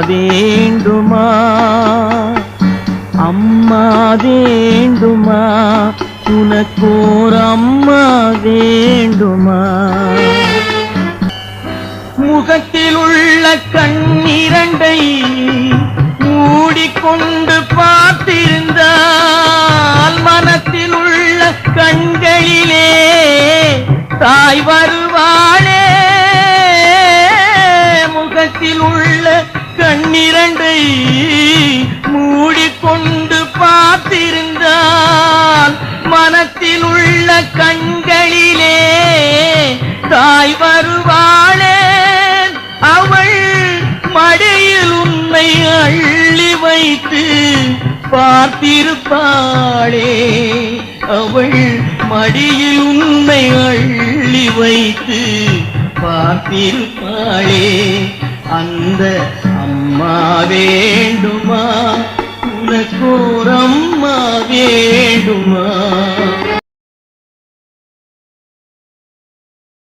வேண்டுமா அம்மா வேண்டுமா உனக்கோர் அம்மா வேண்டுமா? முகத்தில் உள்ள கண்ணிரண்டை மூடிக்கொண்டு பார்த்திருந்தால் மனத்தில் உள்ள கண்களிலே தாய் வருவாளே கண்ணிரண்டை மூடிக்கொண்டு பார்த்திருந்தால் மனத்தில் உள்ள கண்களிலே தாய் வருவாளே. அவள் மடியில் உண்மை அள்ளி வைத்து பார்த்திருப்பாளே. அவள் மடியில் உண்மை அள்ளி வைத்து பார்த்திருப்பாளே. அந்த அம்மா வேண்டுமா? உனக்கோரம்மா வேண்டுமா?